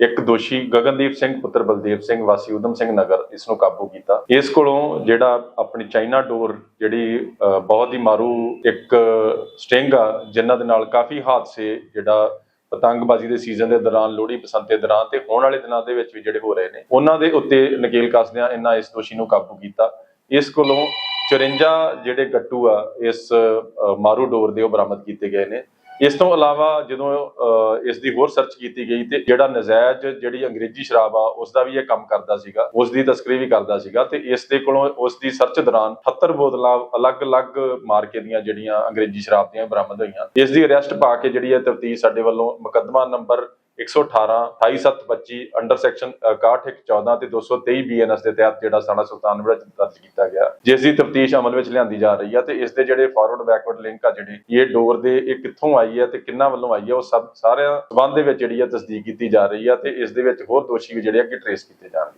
ਇੱਕ ਦੋਸ਼ੀ ਗਗਨਦੀਪ ਸਿੰਘ ਪੁੱਤਰ ਬਲਦੇਵ ਸਿੰਘ ਵਾਸੀ ਉਦਮ ਸਿੰਘ ਨਗਰ ਇਸ ਨੂੰ ਕਾਬੂ ਕੀਤਾ। ਇਸ ਕੋਲੋਂ ਜਿਹੜਾ ਆਪਣੀ ਚਾਈਨਾ ਡੋਰ ਜਿਹੜੀ ਅਹ, ਬਹੁਤ ਹੀ ਮਾਰੂ ਇੱਕ ਸਟਿੰਗ ਆ ਜਿਨ੍ਹਾਂ ਦੇ ਨਾਲ ਕਾਫੀ ਹਾਦਸੇ ਜਿਹੜਾ ਪਤੰਗਬਾਜ਼ੀ ਦੇ ਸੀਜ਼ਨ ਦੇ ਦੌਰਾਨ ਲੋਹੜੀ ਬਸੰਤ ਦੇ ਦੌਰਾਨ ਤੇ ਹੋਣ ਵਾਲੇ ਦਿਨਾਂ ਦੇ ਵਿੱਚ ਵੀ ਜਿਹੜੇ ਹੋ ਰਹੇ ਨੇ ਉਹਨਾਂ ਦੇ ਉੱਤੇ ਨਕੇਲ ਕੱਸਦਿਆਂ ਇਹਨਾਂ ਇਸ ਦੋਸ਼ੀ ਨੂੰ ਕਾਬੂ ਕੀਤਾ। ਇਸ ਕੋਲੋਂ 54 ਜਿਹੜੇ ਗੱਟੂ ਆ ਇਸ ਮਾਰੂ ਡੋਰ ਦੇ ਉਹ ਬਰਾਮਦ ਕੀਤੇ ਗਏ ਨੇ। ਇਸ ਤੋਂ ਇਲਾਵਾ ਜਦੋਂ ਇਸ ਦੀ ਹੋਰ ਸਰਚ ਕੀਤੀ ਗਈ ਤੇ ਜਿਹੜਾ ਨਜਾਇਜ਼ ਜਿਹੜੀ ਅੰਗਰੇਜ਼ੀ ਸ਼ਰਾਬ ਆ ਉਸ ਦਾ ਵੀ ਇਹ ਕੰਮ ਕਰਦਾ ਸੀਗਾ ਉਸ ਦੀ ਤਸਕਰੀ ਵੀ ਕਰਦਾ ਸੀਗਾ ਤੇ ਇਸ ਦੇ ਕੋਲੋਂ ਉਸ ਦੀ ਸਰਚ ਦੌਰਾਨ 78 ਬੋਤਲਾਂ ਅਲੱਗ-ਅਲੱਗ ਮਾਰਕੇ ਦੀਆਂ ਜਿਹੜੀਆਂ ਅੰਗਰੇਜ਼ੀ ਸ਼ਰਾਬ ਦੀਆਂ ਬਰਾਮਦ ਹੋਈਆਂ, ਇਸ ਦੀ ਅਰੈਸਟ ਪਾ ਕੇ ਜਿਹੜੀ ਹੈ ਤਫਤੀਸ਼ ਸਾਡੇ ਵੱਲੋਂ ਮੁਕੱਦਮਾ ਨੰਬਰ 118 28725 ਅੰਡਰ ਸੈਕਸ਼ਨ 6114 ਤੇ 223 ਬੀਐਨਐਸ ਦੇ ਤਹਿਤ ਜਿਹੜਾ ਸਾਡਾ ਸੁਲਤਾਨ ਵਿੱਚ ਦਰਜ ਕੀਤਾ ਗਿਆ। ਜਿਸ ਦੀ ਤਫਤੀਸ਼ ਅਮਲ ਵਿੱਚ ਲਿਆਂਦੀ ਜਾ ਰਹੀ ਹੈ ਤੇ ਇਸ ਦੇ ਜਿਹੜੇ ਫਾਰਵਰਡ ਬੈਕਵਰਡ ਲਿੰਕ ਆ ਜਿਹੜੇ, ਇਹ ਡੋਰ ਦੇ, ਇਹ ਕਿੱਥੋਂ ਆਈ ਹੈ ਤੇ ਕਿੰਨਾ ਵੱਲੋਂ ਆਈ ਹੈ ਉਹ ਸਭ ਸਾਰਿਆਂ ਸਬੰਧ ਦੇ ਵਿੱਚ ਜਿਹੜੀ ਹੈ ਤਸਦੀਕ ਕੀਤੀ ਜਾ ਰਹੀ ਹੈ ਤੇ ਇਸ ਦੇ ਵਿੱਚ ਹੋਰ ਦੋਸ਼ੀ ਵੀ ਜਿਹੜੇ ਅੱਗੇ ਟਰੇਸ ਕੀਤੇ ਜਾਣਗੇ।